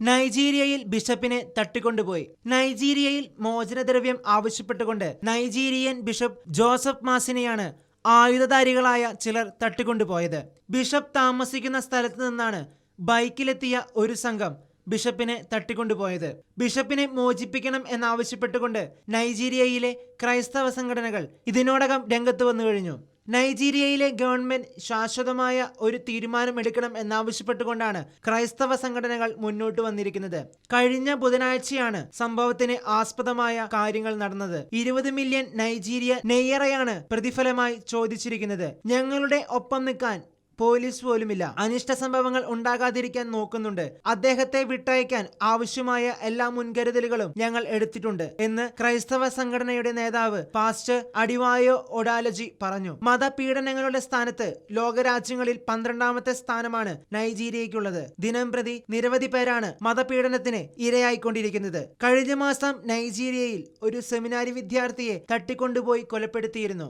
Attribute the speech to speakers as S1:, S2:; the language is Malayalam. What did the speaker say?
S1: നൈജീരിയയിൽ ബിഷപ്പിനെ തട്ടിക്കൊണ്ടുപോയി. നൈജീരിയയിൽ മോചനദ്രവ്യം ആവശ്യപ്പെട്ടുകൊണ്ട് നൈജീരിയൻ ബിഷപ്പ് ജോസഫ് മാസിനെയാണ് ആയുധധാരികളായ ചിലർ തട്ടിക്കൊണ്ടുപോയത്. ബിഷപ്പ് താമസിക്കുന്ന സ്ഥലത്ത് നിന്നാണ് ബൈക്കിലെത്തിയ ഒരു സംഘം ബിഷപ്പിനെ തട്ടിക്കൊണ്ടുപോയത്. ബിഷപ്പിനെ മോചിപ്പിക്കണം എന്നാവശ്യപ്പെട്ടുകൊണ്ട് നൈജീരിയയിലെ ക്രൈസ്തവ സംഘടനകൾ ഇതിനോടകം രംഗത്ത് വന്നു കഴിഞ്ഞു നൈജീരിയയിലെ ഗവൺമെന്റ് ശാശ്വതമായ ഒരു തീരുമാനം തീരുമാനമെടുക്കണം എന്നാവശ്യപ്പെട്ടുകൊണ്ടാണ് ക്രൈസ്തവ സംഘടനകൾ മുന്നോട്ട് വന്നിരിക്കുന്നത്. കഴിഞ്ഞ ബുധനാഴ്ചയാണ് സംഭവത്തിന് ആസ്പദമായ കാര്യങ്ങൾ നടന്നത്. ഇരുപത് മില്യൺ നൈജീരിയ നെയ്യറയാണ് പ്രതിഫലമായി ചോദിച്ചിരിക്കുന്നത്. ഞങ്ങളുടെ ഒപ്പം നിൽക്കാൻ പോലീസ് പോലുമില്ല. അനിഷ്ട സംഭവങ്ങൾ ഉണ്ടാകാതിരിക്കാൻ നോക്കുന്നുണ്ട്. അദ്ദേഹത്തെ വിട്ടയക്കാൻ ആവശ്യമായ എല്ലാ മുൻകരുതലുകളും ഞങ്ങൾ എടുത്തിട്ടുണ്ട് എന്ന് ക്രൈസ്തവ സംഘടനയുടെ നേതാവ് പാസ്റ്റർ അടിവായോ ഒഡാലജി പറഞ്ഞു. മതപീഡനങ്ങളുടെ സ്ഥാനത്ത് ലോകരാജ്യങ്ങളിൽ പന്ത്രണ്ടാമത്തെ സ്ഥാനമാണ് നൈജീരിയയ്ക്കുള്ളത്. ദിനം പ്രതി നിരവധി പേരാണ് മതപീഡനത്തിന് ഇരയായിക്കൊണ്ടിരിക്കുന്നത്. കഴിഞ്ഞ മാസം നൈജീരിയയിൽ ഒരു സെമിനാരി വിദ്യാർത്ഥിയെ തട്ടിക്കൊണ്ടുപോയി കൊലപ്പെടുത്തിയിരുന്നു.